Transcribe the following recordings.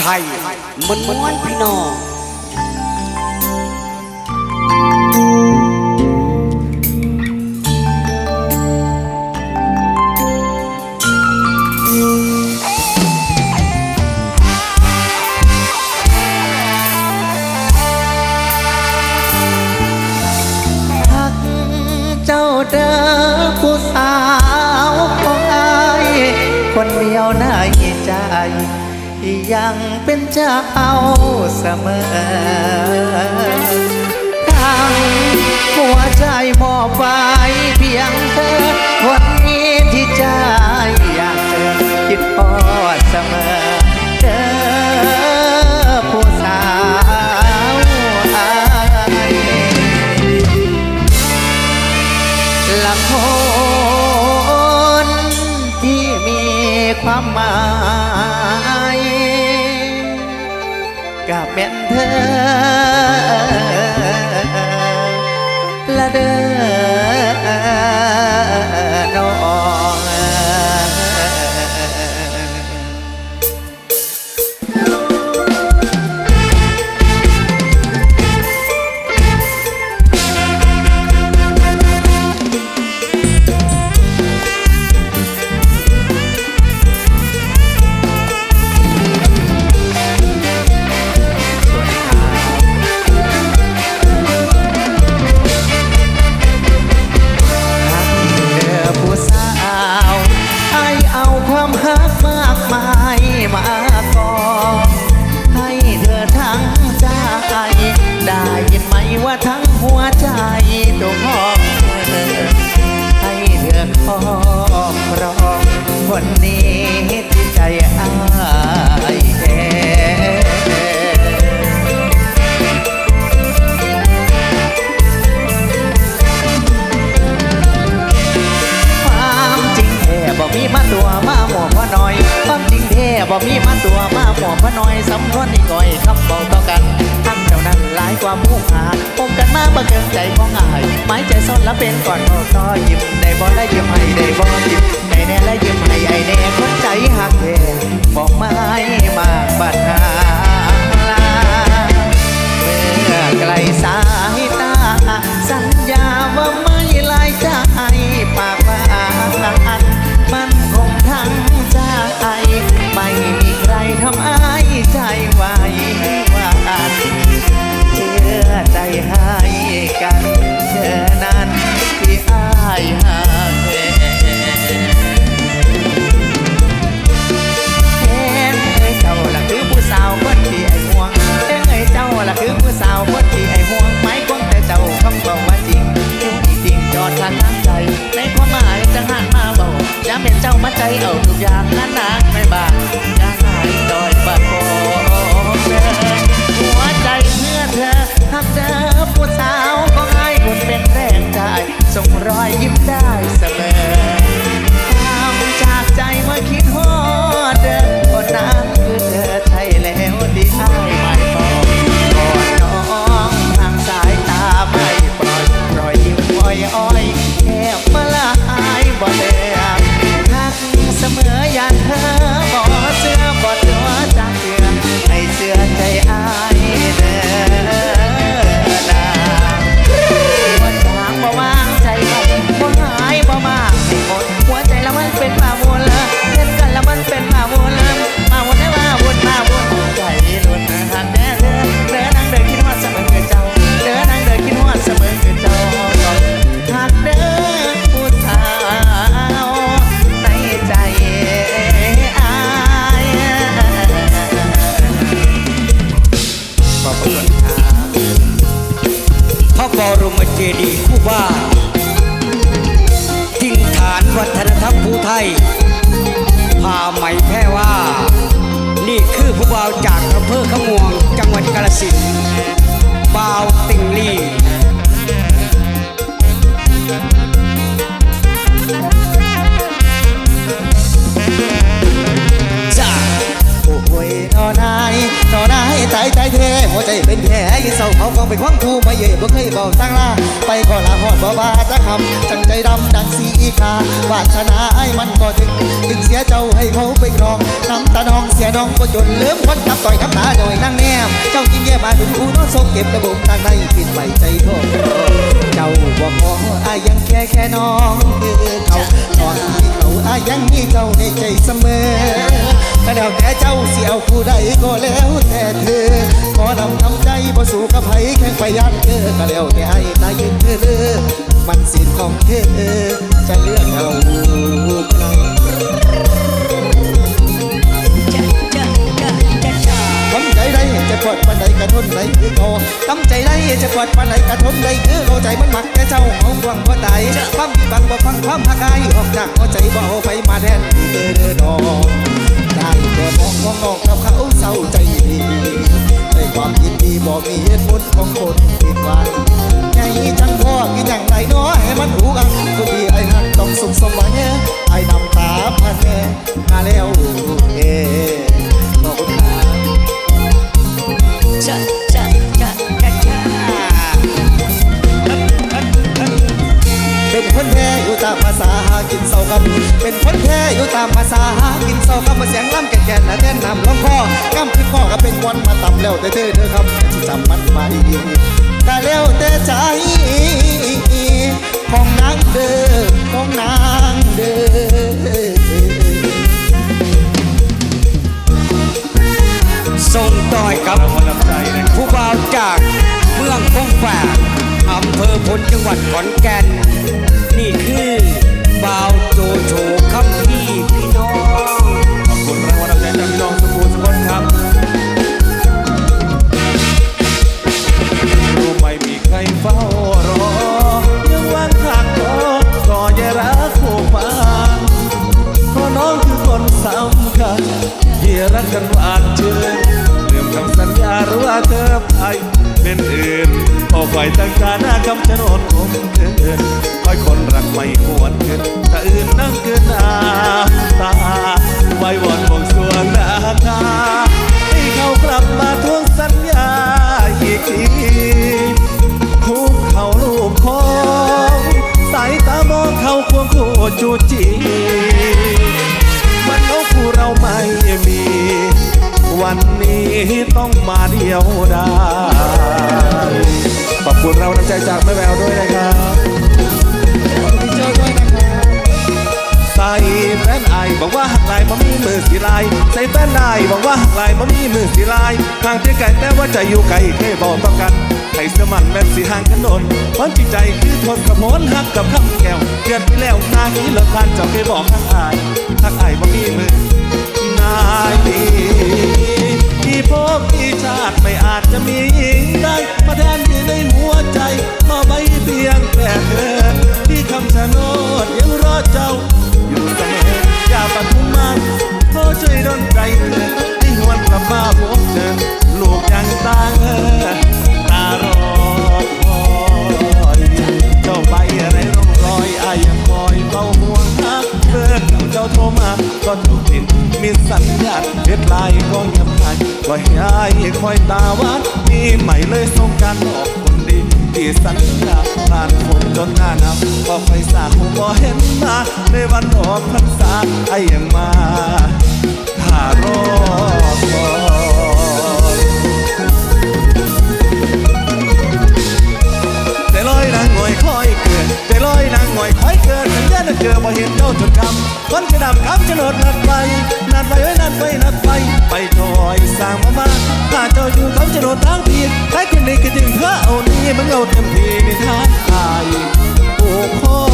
ชัยมันม้วนพี่น้อง เป็นเจ้าเสมอทั้งหัวใจมอบไว้เพียงเธอคน head. ไม่มา หน่อยสำนวนนี่ก่อยคำบอกต่อกันทั้งเท่านั้นหลายกว่ามูหาพบกันมาบัเกินใจของอายหมายใจซ่อนละเป็นก่อนบอกต่อยิ้ได้บ่ได้ยิ้มให้ได้บ่ยิบมได้แน่และยิ้มให้ไอ้แน่คนใจหักเองบอกไม่มาบัดหาเมื่อไกลสายตาสัญญาว่า ฟังไปควางทูมาเย่บ่เคยเบอกตั้งลาไปก็ลาหอดบ่บาจะคำจังใจดำดังสีขาวาสนาไอ้มันก็ถึงถึงเสียเจ้าให้เขาไปครองน้ำตาน้องเสียน้องก็จนลืมคนทับต่อยทับตาโดยนั่งแนมเจ้าจริงแย่มาถึงกูน้องทรงเก็บระบบทางในกินไว้ใจโทษเจ้าบ่ขออายังแค่แค่น้องคือเขาตอนที่เขาอายังมีเจ้าในใจเสมอ แล้วแต่เจ้าเสียวผู้ใดก็แล้วแต่เธอขอนำทำใจบ่สู่กับไผแข่งไปยันเธอก็แล้วแต่ไอ้ตายยืนเธอเลยมันสิทธิ์ของเธอจะเลือกเอาใครทำใจได้จะปลดปันใดกระทนใดคือเขาทำใจได้จะปลดปันใดกระทนใดคือเขาใจมันหมักแต่เจ้าเอาหวังว่าตายความที่บังบ่ฟังความหักอายออกจากหัวใจบ่เอาไปมาแทนเด้อเด้อดอก มีเหตุผลของคนผิดหวังไงจังพ่อกินอย่างไรเนาะให้มันหูกอันคนที่ไอ้หักต้องสุขสมหวังไอ้นำตาพันแน่มาแล้วเอ กินเศร้ากับเป็นคนแท้อยู่ตามภาษากินเศร้ากับมาเสียงล่ำแก่ๆและแน่นนำลงคอกำขึ้นคอก็เป็นวันมาต่ำแล้วแต่เธอเธอคำที่จำมันมาดีก็แล้วแต่ใจของนางเด้อของนางเด้อส่งต่อยกับผู้บ่าวจากเมืองพงแฝกอำเภอพลจังหวัดขอนแก่น นี่คือบ่าว โมาเดียวดายขอบคุณเราน้ำใจจากแม่แววด้วยนะครับใส่แฟนไอบอกว่าหักลายบ่มีมือสีลายใส่แฟนไอบอกว่าหักลายบ่มีมือสีลายห่างที่ไกลแต่ว่าใจอยู่ไกลแค่บอกต้องกันให้เสมันแม่นสีห่างกันโดนความจริงใจคือทนกับโหนหักกับคำแก้วเกิดไปแล้วนายเลิกพันเจ้าเคยบอกหักไอหักไอบ่มีมือนายดี ที่พบที่ชาติไม่อาจจะมีได้มาแทนที่ในหัวใจมาไว้เพียงแต่เธอ ที่คำชะโนดยังรอเจ้า อยู่เสมออย่าปัดมุ่งมันขอช่วยดลใจเธอให้หวนกลับมาพบเธอลูกยังตาเออตารอคอยเจ้าไปอะไรร่องรอยอายยังคอยเฝ้าห่วงหาเพื่อเจ้าโทรมาก็ถูกติด มีสัญญาณเฮ็ดลายก็เงียบหายปล่อยให้อายคอยตาหวานนี่ใหม่เลยส่งการบอกคนดีที่สัญญาผ่านฝนจนหน้าหนาวก็ไฟสาหูบ่เห็นมา ในวันออกพรรษาไอ้ยังมาถ้ารอคอย เจอบ่เห็นเจ้าจนคำคนจะดับคำจะโนดนัดไปนัดไปไว้นัดไปนัดไป ไปถอยสร้างมามาถ้าเจ้าอยู่เขาจะโนดทางผิดใครคนนี้คิดถึงเธอเอานี้มันเอาเต็มที่ในทางไทยโอ้คอ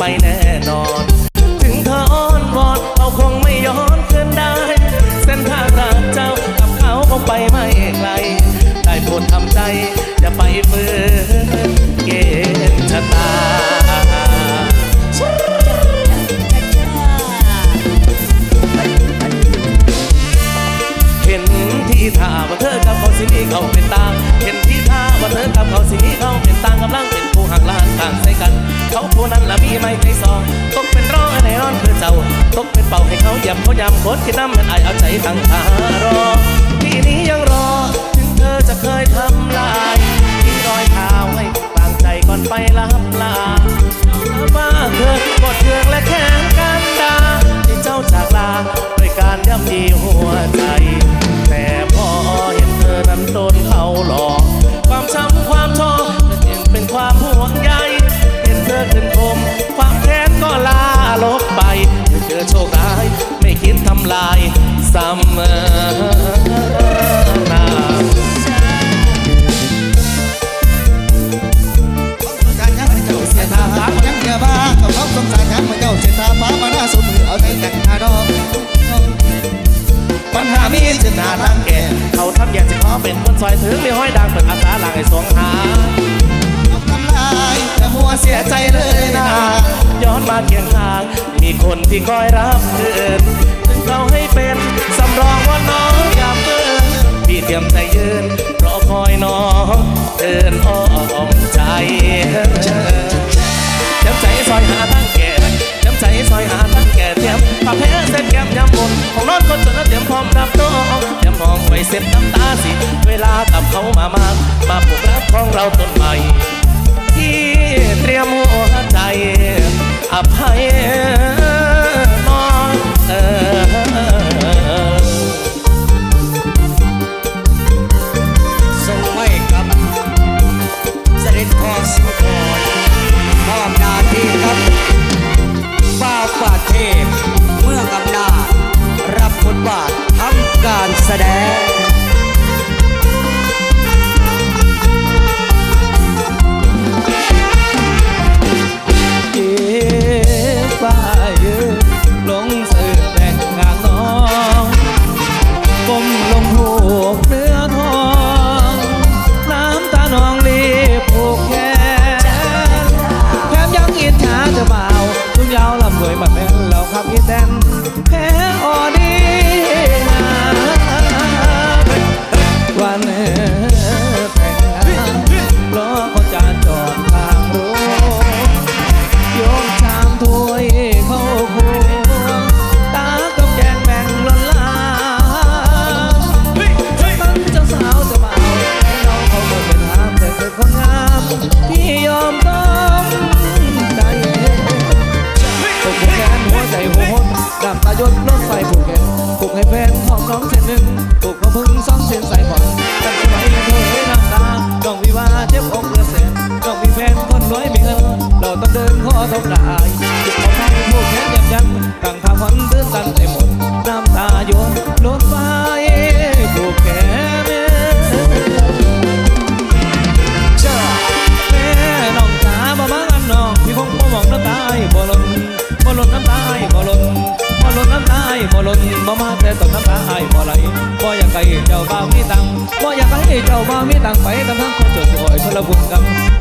ก็เเป็นเป่าให้เขายำเขายำโคตรที่น้ำมันไอเอาใจตั้งตารอที่นี้ยังรอ ถึงเธอจะเคยทำลายที่รอยเท้าให้ต่างใจก่อนไปลับลาว่าเธอกดเทืองและแข็งกันดาที่เจ้าจากลาด้วยการย่ำยีหัวใจ แต่พอเห็นเธอนั้นโดนเขาหลอกความช้ำความชอเปลี่ยนเป็นความห่วงใยเห็นเธอขึ้นผมความแค้นก็ลาลบไป เจอโชคร้าย ไม่คิดทำลายซ้ำ Out Clauton.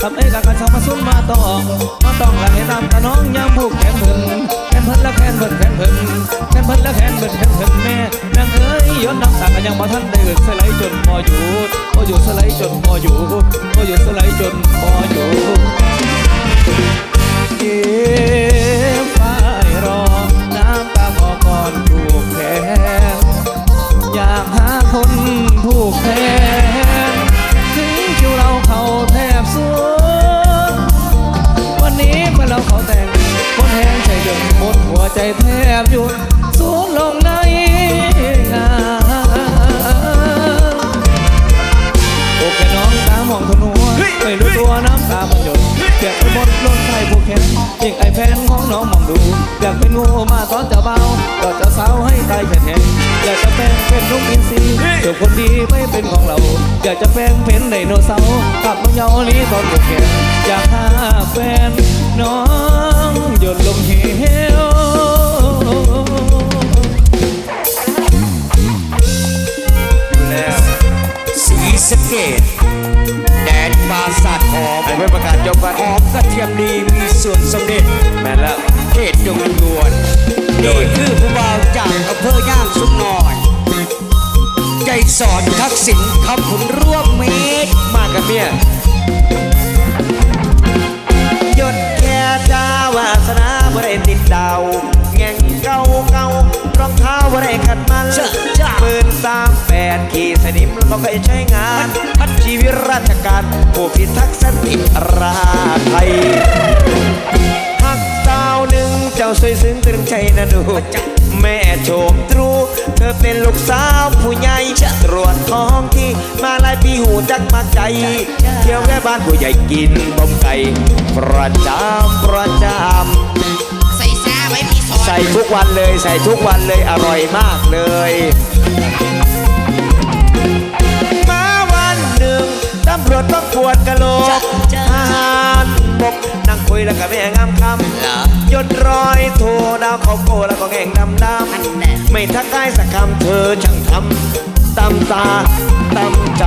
ทำบไอ้กักกันสองมาซุ้มาต้องมาต้องกันให้ตามกับน้องยามผูกแขนเพิ่นแขนเพิ่นและแขนเพิ่นแขนเพิ่นแขนเพิ่นและแขนเพิ่นแขนเพิ่นแม่นางเอ้ยย้อนน้ำตากันยังบ่ทันได้เกิดสไลด์จนพออยู่พออยู่สไลด์จนพออยู่พออยู่สไลด์จนพออยู่ ใจแทบหยุดสูงลงในงานโอเคน้องตามองทนนวไม่รู้ตัวน้ำตามันหยดเจ็บไปหมดล้นใจผู้แข็งยิ่งไอแฟนของน้องมองดูอยากเป็นงูมาตอนจะเบาก็จะเศร้าให้ตายแข็งอยากจะแปลงเป็นนกอินทรีเจอคนดีไม่เป็นของเรา อยากจะแปลงเป็นไดโนเสาร์กลับมาเยานี้ตอนเด็กแก่อยากหาแฟนน้องหยดลงเหว แล้วสีสะเกตแดนปราสาทหอมไอ้เพื่อนประกาศจบกันหอมกระเทียมดีมีส่วนสมเด็จแม่นแล้วเทศดงลวนนี่คือผู้บ่าวจากอำเภอย่างสุนนอย ใจสอนทักษิณคำผลร่วมเมตรมากับเมียยศแค่ดาวาสนาบริติดดาว แง่งเก่าเก่ารองเท้าบ่ได้ขัดมันหมื่นสามแปดขี่สนิมแล้วบ่เคยใช้งานพัดชีวิตราชการผู้พิทักษ์สันติราษฎร์ไทยพักสาวหนึ่งเจ้าสวยซึ้งตรึงใจนะดูแม่โฉมตรู เธอเป็นลูกสาวผู้ใหญ่ตรวจท้องที่มาหลายปีหูจักมากใจ เที่ยวแว่บ้านผู้ใหญ่กินต้มไก่ประจำประจใส่ซา ไว้พี่สอำนใส่ทุกวันเลยใส่ทุกวันเลยอร่อยมากเลย มาวันหนึ่งตำรวจต้องปวดกะโหลกทหารบกนั่งคุยแล้วกับแม่งามคำยศรอยโทดาวเขาโกแล้วก็แง่งดำดำไม่ทักทายสักคำเธอช่างทำตำตาตำใจ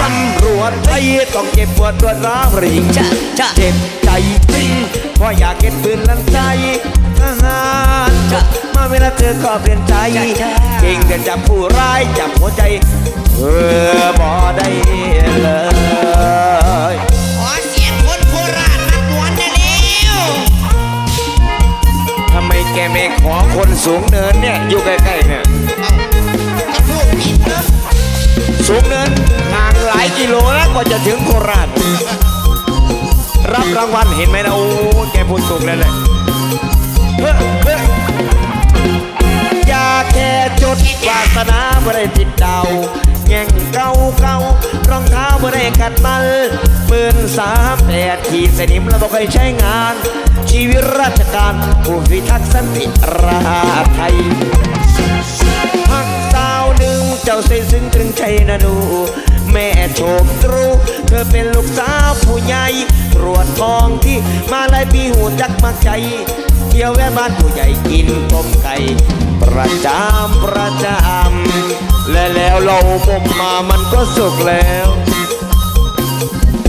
ตำรวจไทยต้องเจ็บปวดรวดร้าวหริงเจ็บใจจริงเพ ราะอยากเก็บปืนลันใจทหารมาเวลาเธอก็เปลี่ยนใจเก่งแต่จับผู้ร้ายจับหัวใจเธอบ่ได้เลยขอเสียงคนโคราชมากวนได้แล้วทำไมแกไม่ขอคนสูงเนินเนี่ยอยู่ใกล้ๆเนี่ยสูงเนินห่างหลายกิโลแล้วกว่าจะถึงโคราช รับรางวัลเห็นไหมนะโอ้แกพูดถูกแล้วแหลยเฮ้ยอยาแค่จดวาสนาบ่ได้ติดดาวแง่งเก่าเก่ารองเท้าบ่ได้ขัดมันปืนสามแปดขีดสนิมแล้วบ่เคยใช้งาน ชีวิตราชการผู้พิทักษ์สันติราไทย เจ้าใส่ซึ้งตรึงใจนะดูแม่โชมตรู เธอเป็นลูกสาวผู้ใหญ่ตรวจทองที่มาหลายปีหูจักมักใจเที่ยวแวะบ้านผู้ใหญ่กินต้มไก่ ประจำประจำและแล้วเรามมมามันก็สุกแล้ว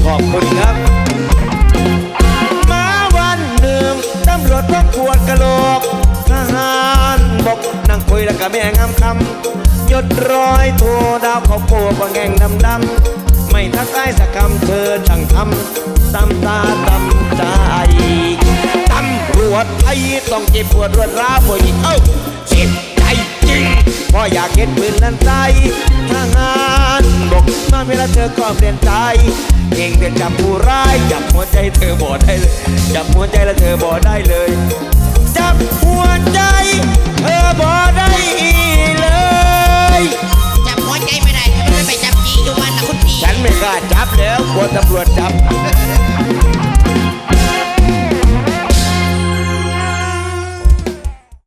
ขอบคุณครับมาวันหนึ่งตำรวจต้องปวดกระโหลกทหารบกนั่งคุยแล้วกับแม่งามคำ ยศร้อยโทดาวเขาโปกว่าแง่งดำดำไม่ทักทายสักคำเธอช่างทำตำตาตำใจตำรวจไทยต้องเจ็บปวดรวดร้าวผู้หญิงเอ้าเจ็บใจจริงพราะอยากเห็นปืนนั้นใจทหารบกมาเวลาเธอก็เปลี่ยนใจเก่งแต่จับผู้ร้ายจับหัวใจเธอบ่ได้เลยจับหัวใจแล้วเธอบ่ได้เลย จับหัวใจ เธอบ่ได้ ไม่กล้าจับแล้วกลัวตำรวจจับ